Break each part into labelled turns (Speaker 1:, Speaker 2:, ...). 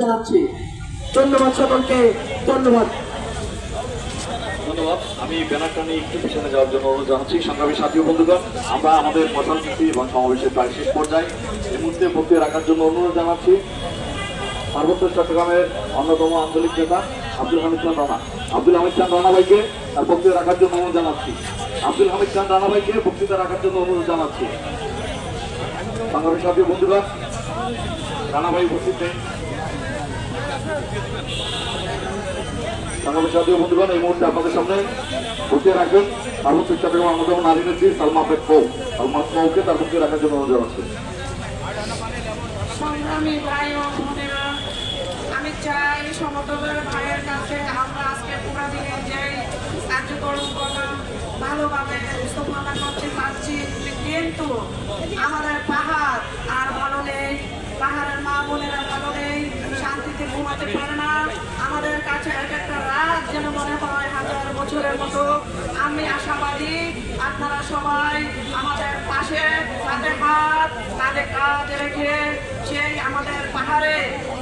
Speaker 1: জানাচ্ছি ধন্যবাদ সকলকে, ধন্যবাদ।
Speaker 2: আমি ব্যানারটা নিয়ে একটু পিছনে যাওয়ার জন্য অনুরোধ জানাচ্ছি সংগ্রামী সাথী বন্ধুগণ। আমরা আমাদের প্রধানমন্ত্রী এবং সমাবেশের প্রায় শেষ পর্যায়ে এই মুহূর্তে বক্তব্য রাখার জন্য অনুরোধ জানাচ্ছি। পার্বত্য চট্টগ্রামের অন্যতম আঞ্চলিক নেতা আব্দুল হামিদ খান রানা। আব্দুল হামিদ খান রানা ভাইকে বক্তব্য রাখার জন্য অনুরোধ জানাচ্ছি। আব্দুল হামিদ খান রানা ভাইকে বক্তৃতা রাখার জন্য অনুরোধ জানাচ্ছি। সংগ্রামী সাথী বন্ধুগণ, রানা ভাই উপস্থিত বন্ধুগণ, এই মুহূর্তে আপনাদের সামনে রাখবেন সালমা কৌ সালমা কৌকে তার রাখার জন্য অনুরোধ
Speaker 3: আমি চাই সমতলের ভাইয়ের কাছে আমরা আজকে পুরা দিনে যে কার্যক্রম করলাম, ভালোভাবে উপস্থাপনা করতে পারছি। কিন্তু আমাদের পাহাড় আর ভালো নেই। পাহাড়ের মা বোনেরা ভালো নেই। শান্তিতে ঘুমাতে পারে না। আমাদের কাছে এক একটা রাত যেন মনে হয় হাজার বছরের মতো। আমি আশাবাদী, আপনারা সবাই আমাদের পাশে কাঁধে হাত কাঁধে কাঁধ রেখে সেই আমাদের পাহাড়ে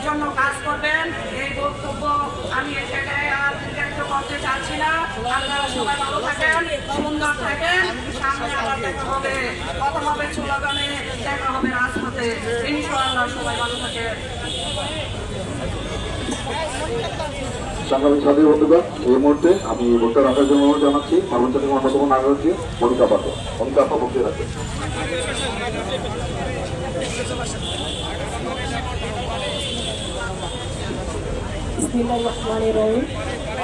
Speaker 3: জন্য কাজ করবেন। এই বক্তব্য আমি এ জায়গায় আর দীর্ঘায়িত করতে চাচ্ছি না। আপনারা সবাই ভালো থাকেন, সুন্দর থাকেন। সামনে আবার দেখা হবে। কথা হবে চুলাগানে দেখা হবে রাজপথে। ইনশাআল্লাহ সবাই ভালো থাকেন।
Speaker 2: সংগ্রামী সাথী বন্ধুগণ, এই মুহূর্তে আমি বক্তব্য রাখার জন্য অনুরোধ জানাচ্ছি চট্টগ্রাম অন্যতম নেত্রী মনিকা পাত্র মনিকা আপা
Speaker 1: রহমানির রহিম।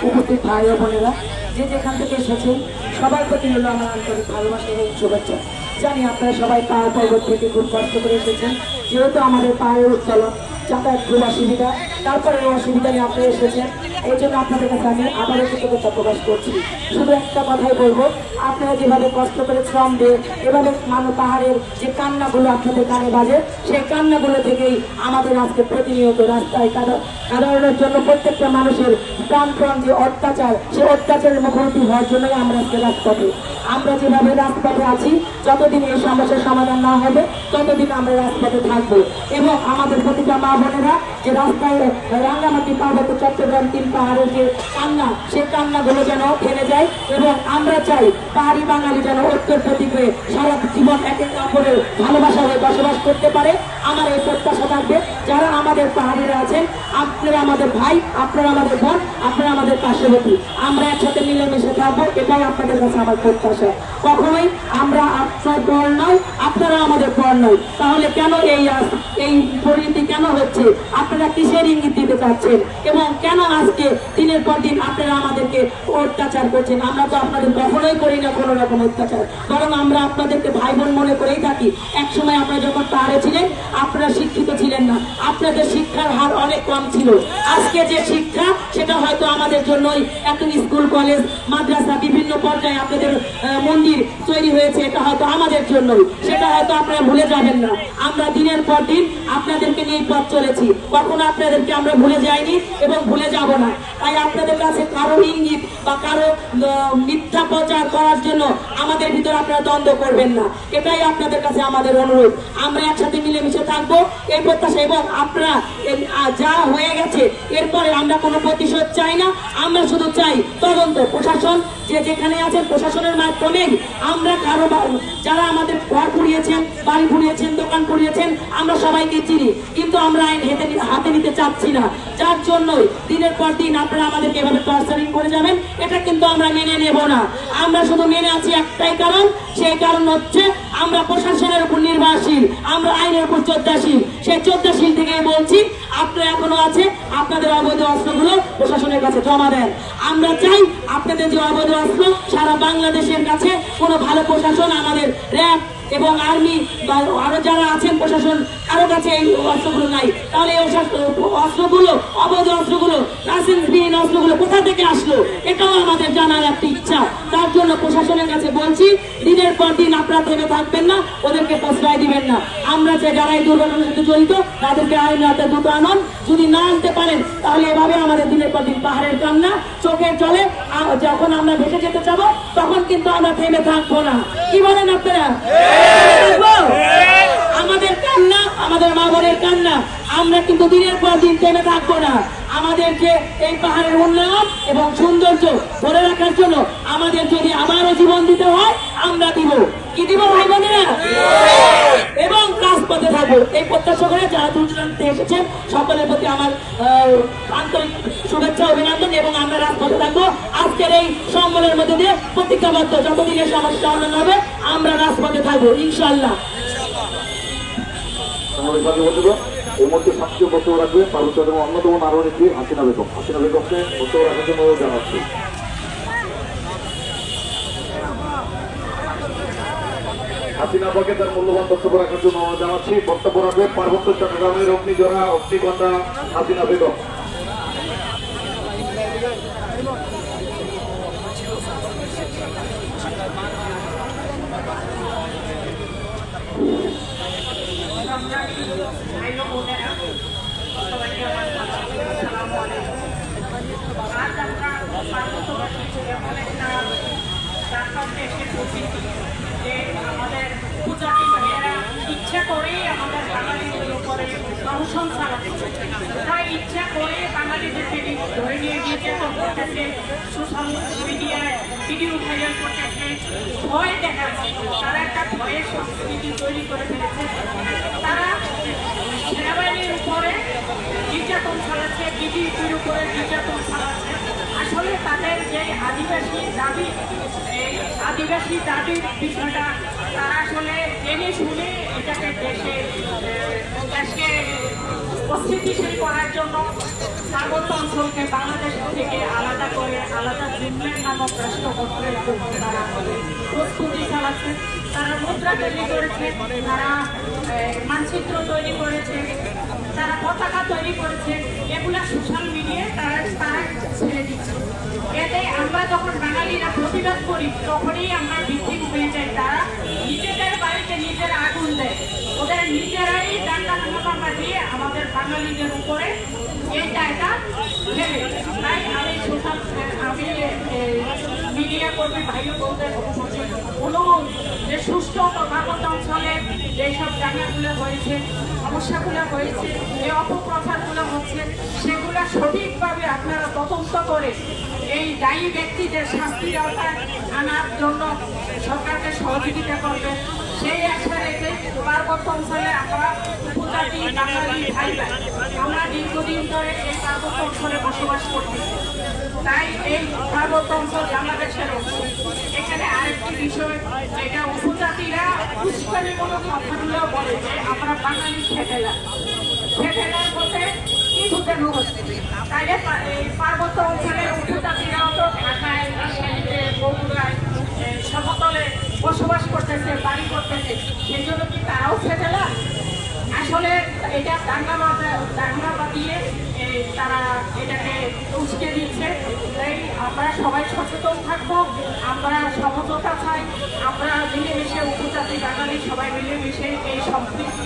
Speaker 1: উপস্থিত ভাই বোনেরা, যে যেখান থেকে এসেছেন, সবার প্রতি আমার আন্তরিক ভালোবাসা এবং শুভেচ্ছা। জানি আপনারা সবাই পাহাড় পর্বত থেকে খুব কষ্ট করে এসেছেন, যেহেতু আমাদের পাহাড়ের উচ্চলন যাতায়াত খুব অসুবিধা, তারপরে অসুবিধা নিয়ে আপনারা এসেছেন, এই জন্য আপনাদের কাছে আমি আবারও কৃতজ্ঞতা প্রকাশ করছি। শুধু একটা কথাই বলব, আপনারা যেভাবে কষ্ট করে শ্রম দিয়ে এভাবে মানুষ পাহাড়ের যে কান্নাগুলো আপনাদের কানে বাজে, সেই কান্নাগুলো থেকেই আমাদের আজকে প্রতিনিয়ত রাস্তায় কাদানোর জন্য প্রত্যেকটা মানুষের প্রাণ প্রাণ যে অত্যাচার সেই অত্যাচারের মুখোমুখি হওয়ার জন্যই আমরা আজকে রাজপথে আমরা যেভাবে রাজপথে আছি, যতদিন এই সমস্যার সমাধান না হবে, ততদিন আমরা রাজপথে থাকব। এবং আমাদের প্রতিটা মা বোনেরা যে রাস্তায় রাঙ্গামাটি পার্বত্য চট্টগ্রাম তিন পাহাড়ের যে কান্না, সেই কান্নাগুলো যেন থেমে যায় এবং আমরা চাই পাহাড়ি বাঙালি যেন ঐক্যের প্রতীক হয়ে সারা জীবন এক এক অপরের ভালোবাসা হয়ে বসবাস করতে পারে। আমার এই প্রত্যাশা থাকবে, যারা আমাদের পাহাড়িরা আছেন, আপনারা আমাদের ভাই, আপনারা আমাদের বোন, আপনারা আমাদের পার্শ্ববর্তী, আমরা একসাথে মিলেমিশে থাকব, এটাই আপনাদের কাছে আমার প্রত্যাশা। কখনোই আমরা আপনার দল নয় আপনারা আমাদের দল নয়। তাহলে কেন এই এই পরিণতি কেন হচ্ছে? আপনারা কিসের ইঙ্গিত দিতে চাচ্ছেন? এবং কেন আজকে দিনের পর দিন আপনারা আমাদেরকে অত্যাচার করছেন? আমরা তো আপনাদের কখনোই করি না কোনো রকম অত্যাচার। বরং আমরা আপনাদেরকে ভাই বোন মনে করেই থাকি। একসময় আপনারা যখন পাহাড়ে ছিলেন, আপনারা শিক্ষিত ছিলেন না। আপনাদের শিক্ষার হার অনেক কম ছিল। আজকে যে শিক্ষা, সেটা হয়তো আমাদের জন্যই এত স্কুল, কলেজ, মাদ্রাসা, বিভিন্ন পর্যায়ে আপনাদের মন্দির তৈরি হয়েছে, এটা হয়তো আমাদের জন্যই। সেটা হয়তো আপনারা ভুলে যাবেন না। আমরা দিনের পর দিন আপনাদেরকে নিয়ে পথ চলেছি। কখনো আপনাদেরকে আমরা ভুলে যাইনি এবং ভুলে যাব না। তাই আপনাদের কাছে কারও ইঙ্গিত বা কারও মিথ্যা প্রচার করার জন্য আমাদের ভিতরে আপনারা দ্বন্দ্ব করবেন না। এটাই আপনাদের কাছে আমাদের অনুরোধ। আমরা একসাথে মিলেমিশে থাকব এই প্রত্যাশা এবং আপনারা যা হয়ে গেছে, এরপরে আমরা কোনো প্রতিশোধ চাই না। আমরা শুধু চাই তদন্ত, প্রশাসন, যে যেখানে আছেন প্রশাসনের মাধ্যমেই আমরা কারও যারা আমাদের ঘর পুড়িয়েছেন বাড়ি পুড়িয়েছেন দোকান পুড়িয়েছেন আমরা সবাইকে চিনি, কিন্তু আমরা আইন হাতে হাতে নিতে চাচ্ছি না। যার জন্যই দিনের পর দিন আপনারা আমাদেরকে এভাবে টর্চারিং করে যাবেন, এটা কিন্তু আমরা মেনে নেব না। আমরা শুধু মেনে আছি একটাই কারণ, সেই কারণ হচ্ছে আমরা প্রশাসনের উপর নির্ভরশীল, আমরা আইনের উপর চোদ্দাশীল। সেই চোদ্দাশীল থেকে বলছি, আপনারা এখনও আছে, আপনাদের অবৈধ অস্ত্রগুলো প্রশাসনের কাছে জমা দেন। আমরা চাই আপনাদের যে অবৈধ অস্ত্র, সারা বাংলাদেশের কাছে কোনো ভালো প্রশাসন আমাদের র্যাব এবং আর্মি বা আরও যারা আছেন প্রশাসন কারও কাছে এই অস্ত্রগুলো নাই তাহলে এই অস্ত্রগুলো অবৈধ অস্ত্রগুলো লাইসেন্সবিহীন অস্ত্রগুলো কোথা থেকে আসলো? এটাও আমাদের জানার একটা ইচ্ছা। তার জন্য প্রশাসনের কাছে বলছি দিনের পর দিন আপনারা থেমে থাকবেন না ওদেরকে প্রশ্রয় দিবেন না। আমরা যে যারা এই দুর্ঘটনার সাথে জড়িত তাদেরকে আইন হাতে দ্রুত আনন। যদি না আনতে পারেন তাহলে এভাবে আমাদের দিনের পর দিন পাহাড়ের কান্না চোখের জলে যখন আমরা ভেসে যেতে চাবো তখন কিন্তু আমরা থেমে থাকব না। কি বলেন আপনারা? আমাদের কান্না, আমাদের মা বোনের কান্না, আমরা কিন্তু দিনের পর দিন থেমে থাকব না। আমাদেরকে এই পাহাড়ের উন্নয়ন এবং সৌন্দর্য ধরে রাখার জন্য আমাদের যদি আবারও জীবন দিতে হয়, আমরা দিব। কি দিব ভাই বোনেরা? এবং রাজপথে থাকব। এই প্রত্যাশা করে যারা দূরদূরান্তে এসেছেন, সকলের প্রতি আমার আন্তরিক শুভেচ্ছা, অভিনন্দন এবং আমরা রাজপথে থাকব। আজকের এই সম্মেলনের মধ্যে দিয়ে প্রতিজ্ঞাবদ্ধ যতদিনের সমস্যা অন্যান্য হবে, আমরা রাজপথে থাকব ইনশাল্লাহ
Speaker 2: আমাদের সাথে বন্ধুগণ এই মুহূর্তে শান্তি বক্তব্য রাখবে পার্বত্য এবং অন্যতম নারী হাসিনা বেগম। হাসিনা বেগমকে বক্তব্য রাখার জন্য জানাচ্ছি। হাসিনা বাকে তার মূল্যবান বক্তব্য রাখার জন্য জানাচ্ছি। বক্তব্য রাখবে পার্বত্য চট্টগ্রামের অগ্নিজরা অগ্নিকন্যা হাসিনা বেগম
Speaker 3: আজ আমরা পার্বত্যবাসী এমন একটা প্ল্যাটফর্মে এসে পৌঁছেছি যে আমাদের পূজাতি ভাইয়েরা ইচ্ছা করেই আমাদের বাঙালিদের উপরে দংশন চালাচ্ছে তাই ইচ্ছা করে বাঙালিদেরকে ধরে নিয়ে নির্যাতন করতেছে সোশ্যাল মিডিয়ায় ভিডিও ভাইরাল করতেছে ভয় দেখাচ্ছে। তারা একটা ভয়ের সংস্কৃতি তৈরি করে ফেলেছে। তারা সেনাবাহিনীর উপরে নির্যাতন চালাচ্ছে বিজেপির উপরে নির্যাতন চালাচ্ছে। আসলে তাদের যে আদিবাসী দাবি আদিবাসী দাবির বিষয়টা তারা আসলে জেনে শুনে এটাকে দেশে দেশকে অস্থিতিশীল করার জন্য স্বাগত অঞ্চলকে বাংলাদেশ থেকে আলাদা করে আলাদা জিম্মের নামক রাষ্ট্র তারা প্রস্তুতি চালাচ্ছে, তারা মুদ্রা তৈরি করেছে, তারা মানচিত্র তৈরি করেছে, তারা পতাকা তৈরি করেছে, এগুলা সোশ্যাল মিডিয়ায় তারা তারা ছেড়ে দিচ্ছে। এতে আমরা যখন বাঙালিরা প্রতিবাদ করি, তখনই আমরা ভিত্তিক হয়ে নিজেদের বাড়িতে নিজের আগুন দেয়। ওদের নিজেরাই ডান্ডা হাঙ্গামা দিয়ে আমাদের বাঙালিদের উপরে এই দায়টা তাই আমি সোশ্যাল মিডিয়া কর্মী ভাই বোনদের অনুরোধ যে সুস্থ পার্বত্য অঞ্চলে যেসব জায়গাগুলো হয়েছে, সমস্যাগুলো হয়েছে, যে অপপ্রচারগুলো হচ্ছে, সেগুলো সঠিকভাবে আপনারা তদন্ত করে এই দায়ী ব্যক্তিদের শাস্তির আওতায় আনার জন্য সরকারকে সহযোগিতা করবেন। সেই আশা রেখে পার্বত্য অঞ্চলে আমরা উপজাতি বাঙালি ভাই আমরা দীর্ঘদিন ধরে এই পার্বত্য অঞ্চলে বসবাস করছি তাই এই অঞ্চল বাংলাদেশের এখানে আরেকটি বিষয়, যেটা উপজাতিরা কথাগুলো বলে যে আমরা বাঙালি খেটেলা খেটেলার মধ্যে কি বোঝানো হচ্ছে এই পার্বত্য অঞ্চলের উপজাতিরাও তো ঢাকায় সমতলে বসবাস করতেছে, বাড়ি করতেছে। সেই জন্য কি তারাও খেটেলা এটা দাঙ্গা দাঙ্গা বাদিয়ে এ, তারা এটাকে উস্কে দিচ্ছে। তাই আমরা সবাই সচেতন থাকব আমরা সমঝোতা চাই আমরা মিলেমিশে উপজাতি বাঙালি সবাই মিলেমিশে এই সম্পৃক্তি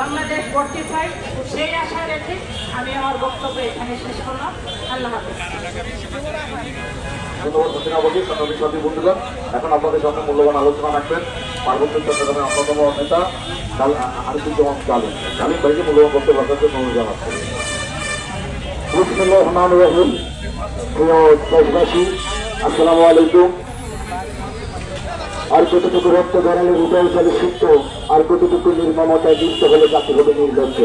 Speaker 3: বাংলাদেশ গড়তে চাই। সেই আশা রেখে আমি আমার বক্তব্য এখানে শেষ করলাম। আল্লাহ হাফিজ।
Speaker 2: এখন আপনাদের সামনে মূল্যবান আলোচনা রাখবেন। পার্বত্য চট্টগ্রামের অন্যতম নেতা আরিফুজ্জামান জালিম জালিম ভাইকে মূল্যবান রাখার জন্য অনুরোধ জানাচ্ছি
Speaker 4: আর কতটুকু নির্মমতায় যুক্ত হলে জাতি হবে নির্লজ্জ?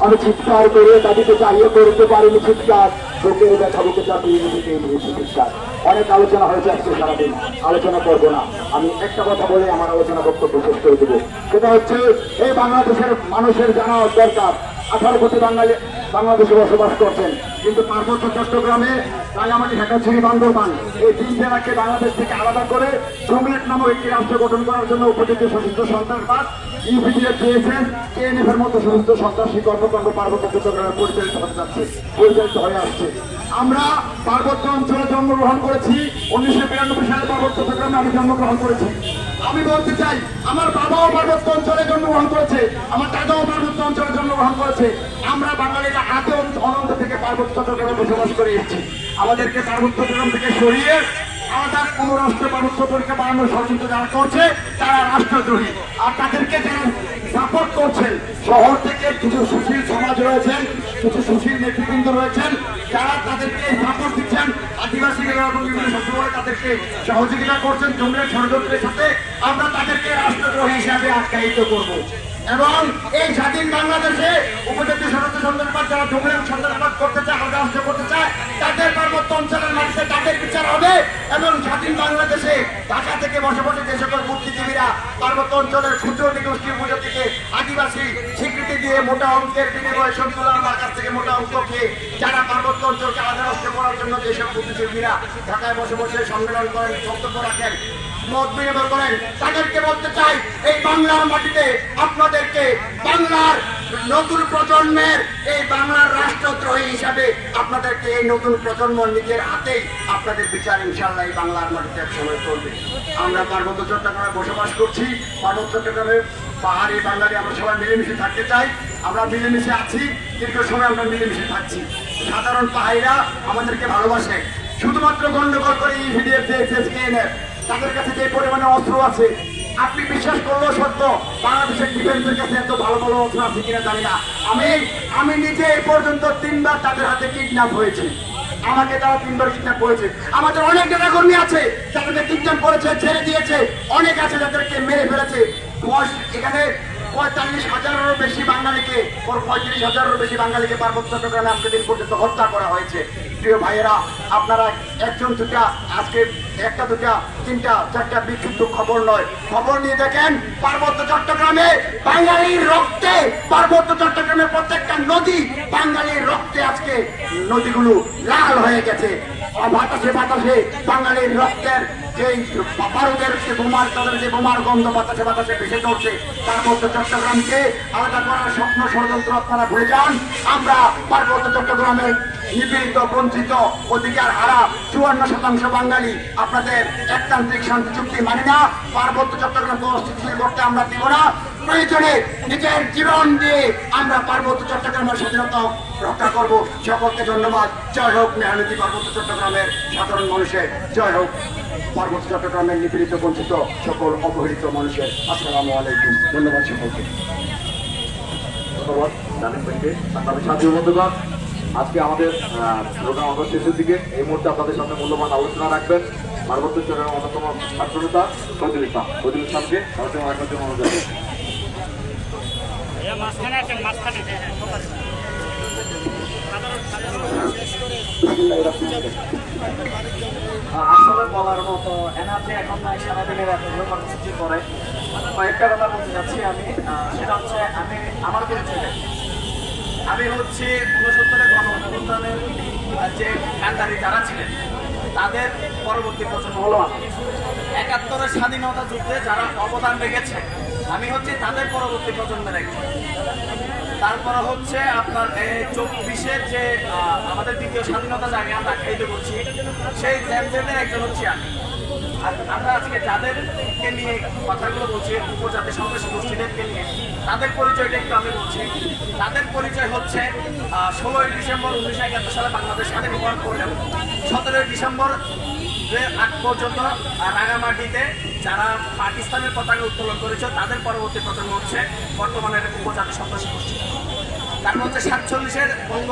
Speaker 4: আমি চিৎকার করে তাদেরকে চাহিয়ে করতে পারিনি চিৎকার। চোখের ব্যথা, বুকে চাপিয়ে নিজেকে চিৎকার। অনেক আলোচনা হয়েছে আজকে সারাদিন। আলোচনা করব না। আমি একটা কথা বলে আমার আলোচনা বক্তব্য শেষ করে দেবো। সেটা হচ্ছে, এই বাংলাদেশের মানুষের জানা দরকার। আঠারো কোটি বাঙালি বাংলাদেশে বসবাস করছেন। কিন্তু পার্বত্য চট্টগ্রামে রাঙামাটি ঢাকাছড়ি বান্দরবান। এই তিন জেলাকে বাংলাদেশ থেকে আলাদা করে জুমলেট নামক একটি রাষ্ট্র গঠন করার জন্য উপযুক্ত সশস্ত্র সন্ত্রাসবাদ ইউপিডিএফ চেয়েছেন কেএনএফ এর মতো সশস্ত্র সন্ত্রাসী কর্মকাণ্ড পার্বত্য চট্টগ্রামে পরিচালিত হয়ে যাচ্ছে। পরিচালিত হয়ে আসছে। আমরা পার্বত্য অঞ্চলে জন্মগ্রহণ করেছি। উনিশশো বিরানব্বই সালে পার্বত্য চট্টগ্রামে আমি জন্মগ্রহণ করেছি। আমি বলতে চাই, আমার বাবাও পার্বত্য অঞ্চলে জন্মগ্রহণ করেছে, আমার দাদাও পার্বত্য অঞ্চলে জন্মগ্রহণ করেছে। আমরা বাঙালিরা আগে অনন্ত থেকে পার্বত্য চট্টগ্রামে বসবাস করে এসেছি। আমাদেরকে পার্বত্য চট্টগ্রাম থেকে সরিয়ে আলাদা কোন রাষ্ট্র পার্বত্য পরীক্ষা বানানোর ষড়যন্ত্র যারা করছে, তারা রাষ্ট্রদ্রোহী। আর তাদেরকে যারা সাপোর্ট করছেন, শহর থেকে কিছু সুশীল সমাজ রয়েছেন, কিছু সুশীল নেতৃবৃন্দ রয়েছেন, যারা তাদেরকে সাপোর্ট দিচ্ছেন। আদিবাসী এবং বিভিন্ন সচিবালয় তাদেরকে সহযোগিতা করছেন, জঙ্গলের ষড়যন্ত্রের সাথে আমরা তাদেরকে রাষ্ট্রদ্রোহী হিসাবে আখ্যায়িত করব। এবং এই স্বাধীন বাংলাদেশে উপজাতীয় সদস্য সন্ত্রাসবাদ যারা জঙ্গলের সন্ত্রাসবাদ করতে চায়, আলাদা রাষ্ট্র করতে চায়, তাদের পার্বত্য অঞ্চলের মানুষের তাদের বিচার হবে এবং স্বাধীন বাংলাদেশে ঢাকা থেকে বসে বসে যে সকল বুদ্ধিজীবীরা পার্বত্য অঞ্চলের ক্ষুদ্র নিগোষ্ঠী উপজাতিকে আদিবাসী দিয়ে মোটা অঙ্কের বিনিময়ে শফিউল্লাহ আমার কাছ থেকে মোটা অঙ্ক খেয়ে যারা পার্বত্য অঞ্চলকে আলাদা রাষ্ট্র করার জন্য যেসব বুদ্ধিজীবীরা ঢাকায় বসে বসে সম্মেলন করেন, বক্তব্য রাখেন, মত বিনিময় করেন, তাদেরকে বলতে চাই, এই বাংলার মাটিতে আপনাদেরকে বাংলার নতুন প্রজন্মের, এই বাংলার রাষ্ট্রদ্রোহী হিসাবে আপনাদেরকে এই নতুন প্রজন্ম নিজের হাতেই আপনাদের বিচার ইনশাল্লাহ এই বাংলার মাটিতে এক সময় করবে আমরা পার্বত্য চট্টগ্রামে বসবাস করছি, পার্বত্য চট্টগ্রামে পাহাড়ি, বাঙালি, আমরা সবাই মিলেমিশে থাকতে চাই। আমরা মিলেমিশে আছি দীর্ঘ সময় আমরা মিলেমিশে থাকছি। সাধারণ পাহাড়িরা আমাদেরকে ভালোবাসে। শুধুমাত্র গন্ডগোল করে এই ভিডিএফ তাদের কাছে যে পরিমাণে অস্ত্র আছে, আপনি বিশ্বাস করলেও সত্য, বাংলাদেশের ডিফেন্সের কাছে এত ভালো ভালো অস্ত্র আছে কিনা জানি না। আমি আমি নিজে এই পর্যন্ত তিনবার তাদের হাতে কিডন্যাপ হয়েছে। আমাকে তারা তিনবার কিডন্যাপ করেছে। আমাদের অনেক নেতা কর্মী আছে, যাদেরকে কিডন্যাপ করেছে, ছেড়ে দিয়েছে। অনেক আছে যাদেরকে মেরে ফেলেছে। এখানে পঁয়তাল্লিশ হাজারেরও বেশি বাঙালিকে, ওর পঁয়ত্রিশ হাজারেরও বেশি বাঙালিকে পার্বত্য চট্টগ্রামে আজকে দিন পর্যন্ত হত্যা করা হয়েছে। প্রিয় ভাইয়েরা, আপনারা একজন দুটা, আজকে একটা দুটা, তিনটা, চারটা বিক্ষিপ্ত খবর নয়। খবর নিয়ে দেখেন, পার্বত্য চট্টগ্রামে বাঙালির রক্তে, পার্বত্য চট্টগ্রামের প্রত্যেকটা নদী বাঙালির রক্তে আজকে নদীগুলো লাল হয়ে গেছে। বাতাসে বাতাসে বাঙালির রক্তের আলাদা করার স্বপ্ন ষড়যন্ত্র আপনারা ভুলে যান। আমরা পার্বত্য চট্টগ্রামের নিপীড়িত, বঞ্চিত, অধিকার হারা চুয়ান্ন শতাংশ বাঙালি আপনাদের একতান্ত্রিক শান্তি চুক্তি মানি না। পার্বত্য চট্টগ্রাম অস্থিতিশীল করতে আমরা দিব না। প্রয়োজনে নিজের জীবন দিয়ে আমরা পার্বত্য চট্টগ্রামের স্বাধীনতা রক্ষা করব। সকলকে ধন্যবাদ। জয় হোক মেহনতি পার্বত্য চট্টগ্রামের সাধারণ মানুষের। জয় হোক পার্বত্য চট্টগ্রামের নিপীড়িত, বঞ্চিত সকল অবহেলিত মানুষের। আসসালামু আলাইকুম। ধন্যবাদ সকলকে।
Speaker 2: আজকে আমাদের প্রোগ্রাম আমরা শেষের দিকে। এই মুহূর্তে আপনাদের সামনে মূল্যবান আলোচনা রাখবেন পার্বত্য চট্টগ্রামের অন্যতম ছাত্রনেতা ফজল ইসলাম ফজল ইসলামকে আলোচনা অনুরোধ জানাই।
Speaker 5: মাঝখানে আছেন মাঝখানে হ্যাঁ হ্যাঁ ঠিক আছে।
Speaker 6: আসলে বলার মতো এনার্জি এখন নাই সারাদিনের এতগুলো কর্মসূচি পরে। কয়েকটা কথা বলতে যাচ্ছি আমি সেটা হচ্ছে আমি আমার পরিচয় আমি হচ্ছে ঊনসত্তরের গণ অভ্যুত্থানের আহ, যে কান্ডারি যারা ছিলেন তাদের পরবর্তী প্রজন্ম হলো একাত্তরের স্বাধীনতা যুদ্ধে যারা অবদান রেখেছে আমি হচ্ছে তাদের পরবর্তী প্রজন্মের একজন তারপরে হচ্ছে আপনার চব্বিশের যে আমাদের দ্বিতীয় স্বাধীনতা জায়গায় আমরা খাইতে করছি, সেই জ্যামজেটের একজন হচ্ছে আমি। আর আমরা আজকে যাদেরকে নিয়ে কথাগুলো বলছি, উপজাতি সন্ত্রাসী গোষ্ঠীদেরকে নিয়ে। তাদের পরিচয়টা একটু আমি বলছি। তাদের পরিচয় হচ্ছে ষোলোই ডিসেম্বর উনিশশো একাত্তর সালে বাংলাদেশ স্বাধীন হওয়ার পরেও সতেরোই ডিসেম্বর এর আগ পর্যন্ত রাঙামাটিতে যারা পাকিস্তানের পতাকা উত্তোলন করেছে, তাদের পরবর্তী প্রজন্ম হচ্ছে বর্তমানের উপজাতি সন্ত্রাসী গোষ্ঠী। তার মধ্যে সাতচল্লিশের বঙ্গ